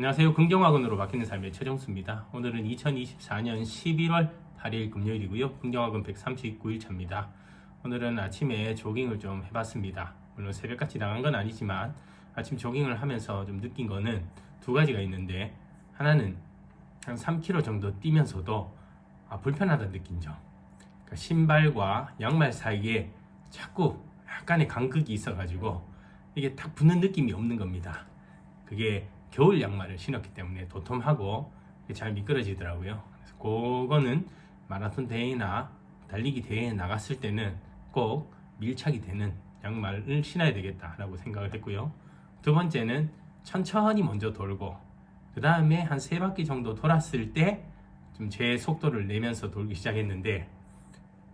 안녕하세요. 긍정학원으로 바뀌는 삶의 최정수입니다. 오늘은 2024년 11월 8일 금요일이고요. 긍정학원 139일 차입니다. 오늘은 아침에 조깅을 좀 해봤습니다. 물론 새벽같이 나간 건 아니지만 아침 조깅을 하면서 좀 느낀 거는 두 가지가 있는데 하나는 한 3km 정도 뛰면서도 아, 불편하다는 느낀 점. 그러니까 신발과 양말 사이에 자꾸 약간의 간극이 있어가지고 이게 딱 붙는 느낌이 없는 겁니다. 그게 겨울 양말을 신었기 때문에 도톰하고 잘 미끄러지더라고요. 그래서 그거는 마라톤 대회나 달리기 대회에 나갔을 때는 꼭 밀착이 되는 양말을 신어야 되겠다라고 생각을 했고요. 두 번째는 천천히 먼저 돌고 그 다음에 한 세 바퀴 정도 돌았을 때 좀 제 속도를 내면서 돌기 시작했는데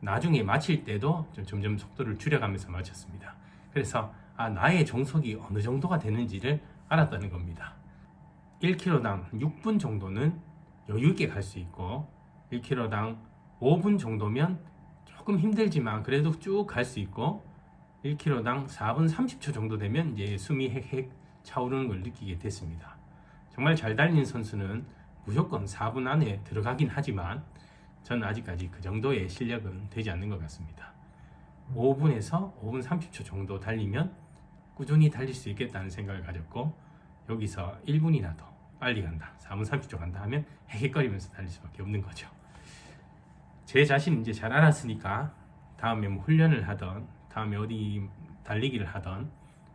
나중에 마칠 때도 좀 점점 속도를 줄여가면서 마쳤습니다. 그래서 아, 나의 정속이 어느 정도가 되는지를 알았다는 겁니다. 1km당 6분 정도는 여유 있게 갈 수 있고 1km당 5분 정도면 조금 힘들지만 그래도 쭉 갈 수 있고 1km당 4분 30초 정도 되면 이제 숨이 헥헥 차오르는 걸 느끼게 됐습니다. 정말 잘 달리는 선수는 무조건 4분 안에 들어가긴 하지만 저는 아직까지 그 정도의 실력은 되지 않는 것 같습니다. 5분에서 5분 30초 정도 달리면 꾸준히 달릴 수 있겠다는 생각을 가졌고 여기서 1분이나 더 빨리 간다. 4분 30초 간다 하면 헤헤거리면서 달릴 수밖에 없는 거죠. 제 자신 이제 잘 알았으니까 다음에 뭐 훈련을 하던 다음에 어디 달리기를 하던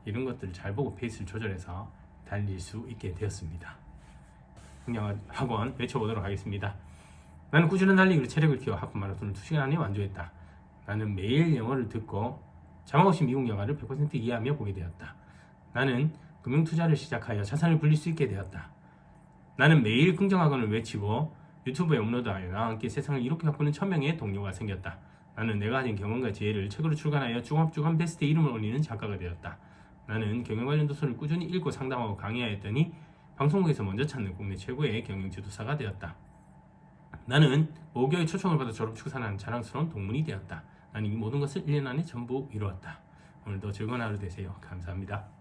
이런 것들을 잘 보고 페이스를 조절해서 달릴 수 있게 되었습니다. 그냥 학원 외쳐보도록 하겠습니다. 나는 꾸준한 달리기로 체력을 키워 하프 마라톤을 2시간 안에 완주했다. 나는 매일 영어를 듣고 자막 없이 미국 영화를 100% 이해하며 보게 되었다. 나는 금융 투자를 시작하여 자산을 불릴 수 있게 되었다. 나는 매일 긍정학원을 외치고 유튜브에 업로드하여 나와 함께 세상을 이렇게 바꾸는 천명의 동료가 생겼다. 나는 내가 가진 경험과 지혜를 책으로 출간하여 중합주간 베스트에 이름을 올리는 작가가 되었다. 나는 경영 관련 도서를 꾸준히 읽고 상담하고 강의하였더니 방송국에서 먼저 찾는 국내 최고의 경영 지도사가 되었다. 나는 모교의 초청을 받아 졸업 축산한 자랑스러운 동문이 되었다. 나는 이 모든 것을 1년 안에 전부 이루었다. 오늘도 즐거운 하루 되세요. 감사합니다.